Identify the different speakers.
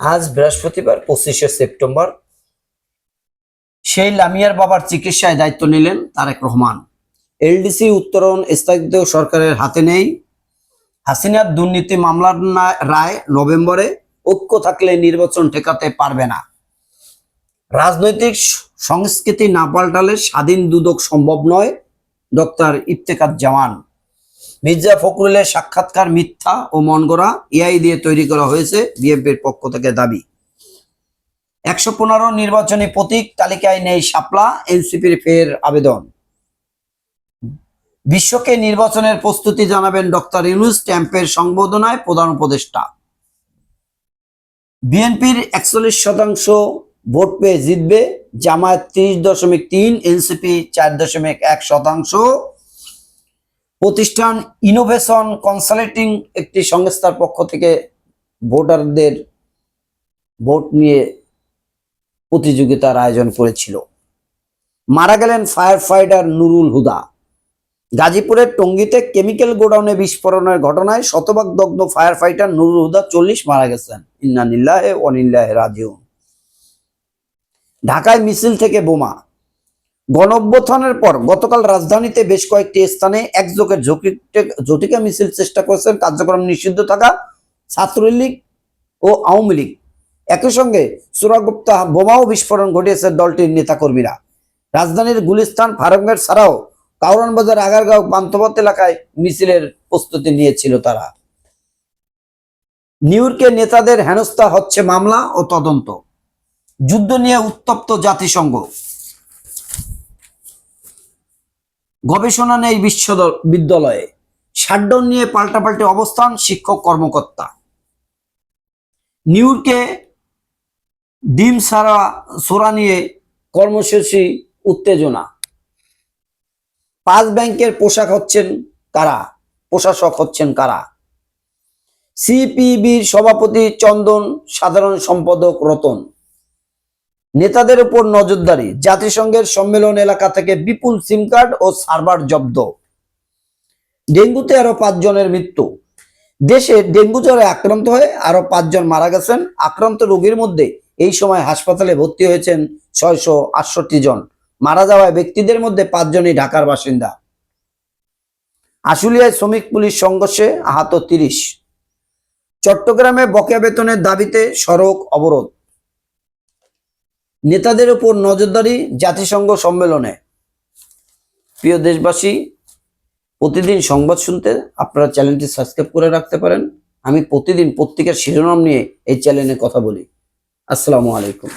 Speaker 1: আজ বৃহস্পতিবার, পঁচিশে সেপ্টেম্বর। সেই লামিয়ার বাবার চিকিৎসায় দায়িত্ব নিলেন তারেক রহমান। এলডিসি উত্তরণ স্থায়িত্ব সরকারের হাতে নেই। হাসিনার দুর্নীতি মামলার রায় নভেম্বরে ঐক্য থাকলে নির্বাচন ঠেকাতে পারবে না। রাজনৈতিক সংস্কৃতি না পাল্টালে স্বাধীন দুদক সম্ভব নয়। ডক্টর ইফতেকার জামান মির্জা ফখরুলের সাক্ষাৎকার মিথ্যা ও মন গড়া এআই দিয়ে তৈরি করা হয়েছে বিএনপির পক্ষ থেকে দাবি। একশো পনেরো নির্বাচনী প্রতীক তালিকায় নেই শাপলা, এনসিপির ফের আবেদন। বিশ্বকে নির্বাচনের প্রস্তুতি জানাবেন ডক্টর ইউনুস ট্যাম্পের সংবোধনায় প্রধান উপদেষ্টা। বিএনপির একচল্লিশ শতাংশ ভোট পেয়ে জিতবে জামায়াত ত্রিশ দশমিক তিন, এনসিপি চার দশমিক এক শতাংশ। প্রতিষ্ঠান ইনোভেশন কনসাল্টিং একটি সংস্থার পক্ষ থেকে ভোটারদের ভোট নিয়ে প্রতিযোগিতার আয়োজন করেছিল। মারা গেলেন ফায়ার ফাইটার নুরুল হুদা। গাজীপুরের টঙ্গিতে কেমিক্যাল গোডাউনে বিস্ফোরণের ঘটনায় শতভাগ দগ্ধ ফায়ার ফাইটার নুরুল হুদা চল্লিশ মারা গেছেন। ইন্নানিল্লাহে অনিল্লাহে রাজিউন। ঢাকায় মিছিল থেকে বোমা। গণঅভ্যুত্থানের পর গতকাল রাজধানীতে বেশ কয়েকটি স্থানে একযোগে ঝটিকা- মিছিল চেষ্টা করেছেন কার্যক্রম নিষিদ্ধ থাকা ছাত্রলীগ ও আওয়ামী লীগ। একই সঙ্গে সুরাগুপ্তা বোমাও বিস্ফোরণ ঘটিয়েছে দলটির নেতাকর্মীরা। রাজধানীর গুলিস্তান ফারুকগেট ছাড়াও কাউরান বাজার আগারগাঁও পান্থপথ এলাকায় মিছিলের প্রস্তুতি নিয়েছিল তারা। নিউ ইয়র্কে নেতাদের হেনস্থা হচ্ছে মামলা ও তদন্ত। যুদ্ধ নিয়ে উত্তপ্ত জাতিসংঘ। গবেষণা নেই বিশ্ব বিদ্যালয়ে। শাটডাউন নিয়ে পাল্টাপাল্টি অবস্থান শিক্ষক কর্মকর্তা। নিউ ইয়র্কে ডিম সারা সোরা নিয়ে কর্মসূচি উত্তেজনা। পাঁচ ব্যাংকের পোশাক হচ্ছেন কারা? প্রশাসক হচ্ছেন কারা? সিপিবির সভাপতি চন্দন সাধারণ সম্পাদক রতন। নেতাদের উপর নজরদারি, জাতিসংঘের সম্মেলন এলাকা থেকে বিপুল সিম কার্ড ও সার্ভার জব্দ। ডেঙ্গুতে আরও পাঁচজনের মৃত্যু। দেশে ডেঙ্গু জ্বরে আক্রান্ত হয়ে আরও পাঁচজন মারা গেছেন। আক্রান্ত রোগীর মধ্যে এই সময় হাসপাতালে ভর্তি হয়েছেন ছয়শো আটষট্টি জন। মারা যাওয়ায় ব্যক্তিদের মধ্যে পাঁচজনই ঢাকার বাসিন্দা। আশুলিয়ায় শ্রমিক পুলিশ সংঘর্ষে আহত তিরিশ। চট্টগ্রামে বকেয়া বেতনের দাবিতে সড়ক অবরোধ। নেতাদের উপর নজরদারি জাতিসংঘ সম্মেলনে। প্রিয় দেশবাসী, প্রতিদিন সংবাদ শুনতে আপনারা চ্যানেলটি সাবস্ক্রাইব করে রাখতে পারেন। আমি প্রতিদিন পত্রিকার শিরোনাম নিয়ে এই চ্যানেলে কথা বলি। আসসালামু আলাইকুম।